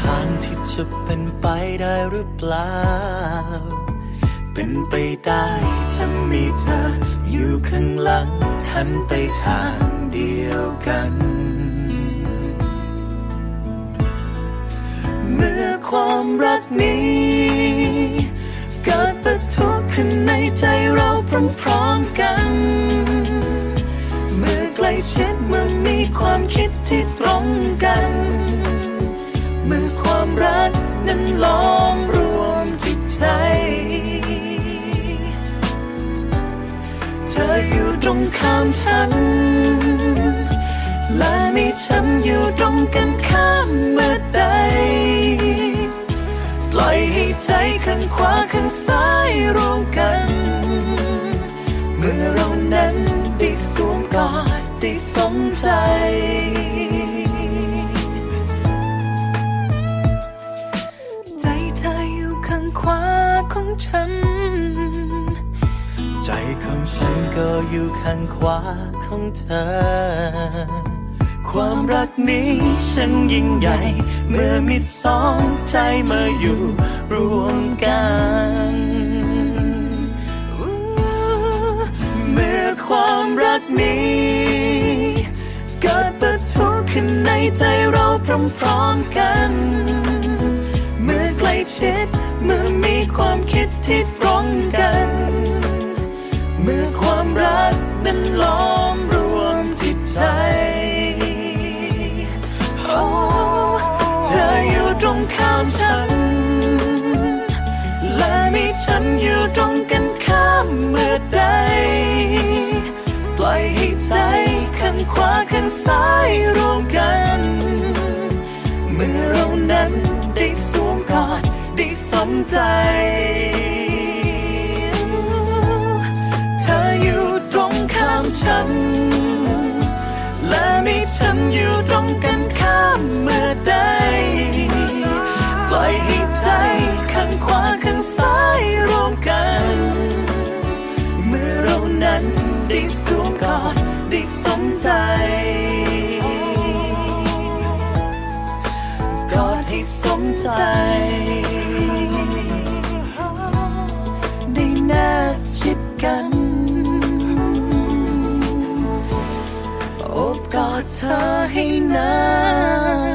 ทางที่จะเป็นไปได้หรือเปล่า เป็นไปได้ถ้ามีเธออยู่ข้างหลังหันไปทางเดียวกัน เมื่อความรักนี้เกิดปะทุขึ้นในใจเราพร้อมๆกัน เมื่อใกล้ชิดเมื่อมีความคิดที่ตรงกัน มื่อความรักนั้นล้อมรวมจิตใจ เธออยู่ตรงข้ามฉัน และมีฉันอยู่ตรงกันข้ามเมื่อใด ปล่อยให้ใจข้างขวาข้างซ้ายรวมกัน เมื่อเรานั้นได้สวมกอดได้สมใจ ฉัน ใจของฉันก็อยู่ข้างขวาของเธอ ความรักนี้ช่างยิ่งใหญ่ เมื่อมีสองใจมาอยู่รวมกันเมื่อความรักนี้เกิดปะทุขึ้นในใจเราพร้อมๆกันเมื่อใกล้ ชิด เมื่อมีความคิดที่ตรงกัน เมื่อความรักนั้นล้อมรวมจิตใจ โอ้เธออยู่ตรงข้ามฉัน และมีฉันอยู่ตรงกันข้ามเมื่อใด ปล่อยให้ใจข้างขวาข้างซ้าย ได้สมใจ เธออยู่ตรงข้ามฉัน และมีฉันอยู่ตรงกันข้ามเมื่อใดปล่อยให้ใจข้างขวาข้างซ้ายรวมกัน เมื่อเรานั้นได้สวมกอดได้สมใจ ให้สมใจ ได้แนบชิดกันอบกอดเธอให้นาน